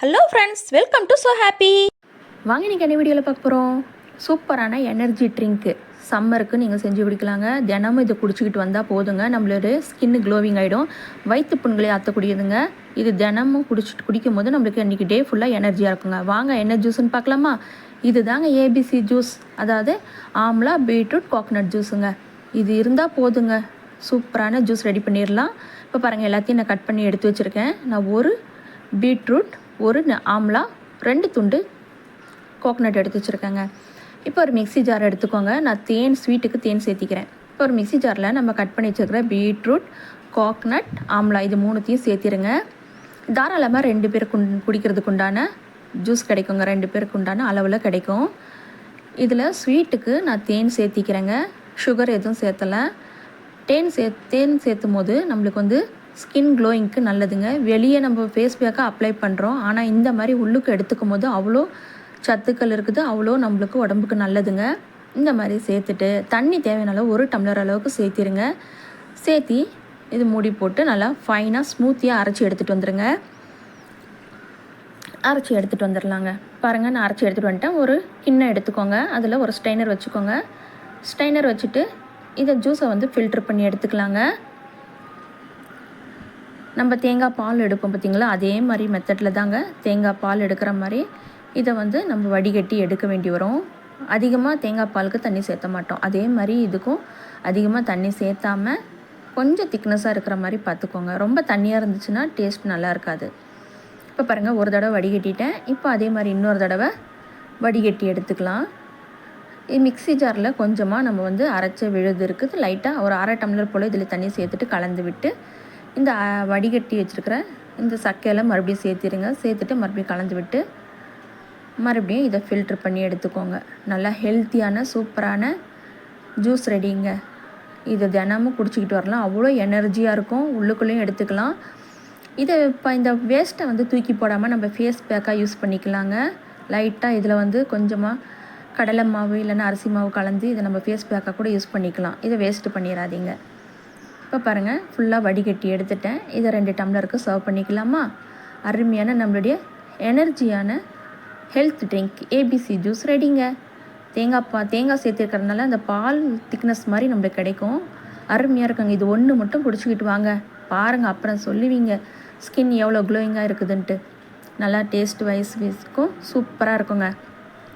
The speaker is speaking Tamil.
Hello friends welcome to so happy வாங்க நீங்கள் என்ன வீடியோவில் பார்க்க போகிறோம் சூப்பரான எனர்ஜி ட்ரிங்க்கு சம்மருக்கு நீங்கள் செஞ்சு குடிக்கலாங்க. தினமும் இதை குடிச்சிக்கிட்டு வந்தால் போதுங்க. நம்மளோட ஸ்கின்னு க்ளோவிங் ஆகிடும் வயிற்று புண்களை ஆற்றக்கூடியதுங்க இது தினமும் குடிச்சிட்டு குடிக்கும் போது நம்மளுக்கு இன்றைக்கி டே ஃபுல்லாக எனர்ஜியாக இருக்குங்க. வாங்க என்ன ஜூஸ்ன்னு பார்க்கலாமா? இது தாங்க ஏபிசி ஜூஸ் அதாவது ஆம்லா பீட்ரூட் கோகனட் ஜூஸுங்க இது இருந்தால் போதுங்க. சூப்பரான ஜூஸ் ரெடி பண்ணிடலாம் இப்போ பாருங்கள் எல்லாத்தையும் நான் கட் பண்ணி எடுத்து வச்சுருக்கேன். நான் ஒரு பீட்ரூட் ஒரு ந- ஆம்லா ரெண்டு துண்டு கோகனட் எடுத்து வச்சுருக்கேங்க. இப்போ ஒரு மிக்ஸி ஜார் எடுத்துக்கோங்க. நான் தேன் ஸ்வீட்டுக்கு தேன் சேர்த்திக்கிறேன். இப்போ ஒரு மிக்ஸி ஜாரில் நம்ம கட் பண்ணி வச்சுருக்கிற பீட்ரூட் கோக்னட் ஆம்லா இது மூணுத்தையும் சேர்த்திருங்க. தாராளமாக ரெண்டு பேருக்கு உண்- குடிக்கிறதுக்கு உண்டான ஜூஸ் கிடைக்குங்க. ரெண்டு பேருக்கு உண்டான அளவில் கிடைக்கும். இதில் ஸ்வீட்டுக்கு நான் தேன் சேர்த்திக்கிறேங்க. சுகர் எதுவும் சேர்த்தலை. தேன் சே தேன் சேர்த்தும் போது நம்மளுக்கு வந்து ஸ்கின் க்ளோயிங்க்கு நல்லதுங்க. வெளியே நம்ம ஃபேஸ் பேக்காக அப்ளை பண்ணுறோம் ஆனால் இந்த மாதிரி உள்ளுக்கு எடுத்துக்கும் போது அவ்வளோ சத்துக்கள் இருக்குது. அவ்வளோ நம்மளுக்கு உடம்புக்கு நல்லதுங்க. இந்த மாதிரி சேர்த்துட்டு தண்ணி தேவையான அளவு ஒரு டம்ளர் அளவுக்கு சேர்த்திருங்க. சேர்த்தி இது மூடி போட்டு நல்லா ஃபைனாக ஸ்மூத்தியாக அரைச்சி எடுத்துகிட்டு வந்துடுங்க அரைச்சி எடுத்துகிட்டு வந்துடலாங்க பாருங்கள் நான் அரைச்சி எடுத்துகிட்டு வந்துட்டேன். ஒரு கிண்ணம் எடுத்துக்கோங்க. அதில் ஒரு ஸ்டெய்னர் வச்சுக்கோங்க. ஸ்டெய்னர் வச்சுட்டு இதை ஜூஸை வந்து ஃபில்ட்ரு பண்ணி எடுத்துக்கலாங்க. நம்ம தேங்காய் பால் எடுப்போம் பார்த்தீங்களா? அதே மாதிரி மெத்தடில் தாங்க தேங்காய் பால் எடுக்கிற மாதிரி இதை வந்து நம்ம வடிகட்டி எடுக்க வேண்டி வரும். அதிகமாக தேங்காய் பாலுக்கு தண்ணி சேர்த்த மாட்டோம். அதே மாதிரி இதுக்கும் அதிகமாக தண்ணி சேர்த்தாம கொஞ்சம் திக்னஸாக இருக்கிற மாதிரி பார்த்துக்கோங்க. ரொம்ப தண்ணியாக இருந்துச்சுன்னா டேஸ்ட் நல்லா இருக்காது. இப்போ பாருங்கள் ஒரு தடவை வடிகட்டிட்டேன். இப்போ அதே மாதிரி இன்னொரு தடவை வடிகட்டி எடுத்துக்கலாம். இது மிக்ஸி ஜாரில் கொஞ்சமாக நம்ம வந்து அரைச்ச விழுது இருக்குது. லைட்டாக ஒரு அரை டம்ளர் போல் இதில் தண்ணி சேர்த்துட்டு கலந்து விட்டு இந்த வடிகட்டி வச்சுருக்கிற இந்த சக்கையில் மறுபடியும் சேர்த்திருங்க. சேர்த்துட்டு மறுபடியும் கலந்து விட்டு மறுபடியும் இதை ஃபில்ட்ரு பண்ணி எடுத்துக்கோங்க. நல்லா ஹெல்த்தியான சூப்பரான ஜூஸ் ரெடிங்க இது தினமும் குடிச்சிக்கிட்டு வரலாம். அவ்வளோ எனர்ஜியாக இருக்கும். உள்ளுக்குள்ளேயும் எடுத்துக்கலாம். இதை இப்போ இந்த வேஸ்ட்டை வந்து தூக்கி போடாமல் நம்ம ஃபேஸ் பேக்காக யூஸ் பண்ணிக்கலாங்க. லைட்டாக இதில் வந்து கொஞ்சமாக கடலை மாவு இல்லைன்னா அரிசி மாவு கலந்து இதை நம்ம ஃபேஸ் பேக்காக கூட யூஸ் பண்ணிக்கலாம். இதை வேஸ்ட்டு பண்ணிடாதீங்க. இப்போ பாருங்கள் ஃபுல்லாக வடிகட்டி எடுத்துட்டேன். இதை ரெண்டு டம்ளருக்கு சர்வ் பண்ணிக்கலாமா? அருமையான நம்மளுடைய எனர்ஜியான ஹெல்த் ட்ரிங்க் ஏபிசி ஜூஸ் ரெடிங்க தேங்காய் பா தேங்காய் சேர்த்துருக்கறதுனால அந்த பால் திக்னஸ் மாதிரி நம்மளுக்கு கிடைக்கும். அருமையாக இருக்குங்க. இது ஒன்று மட்டும் குடிச்சிக்கிட்டு வாங்க. பாருங்கள் அப்புறம் சொல்லுவீங்க ஸ்கின் எவ்வளோ க்ளோயிங்காக இருக்குதுன்ட்டு. நல்லா டேஸ்ட் வைஸ் வைஸ்க்கும் சூப்பராக இருக்குங்க.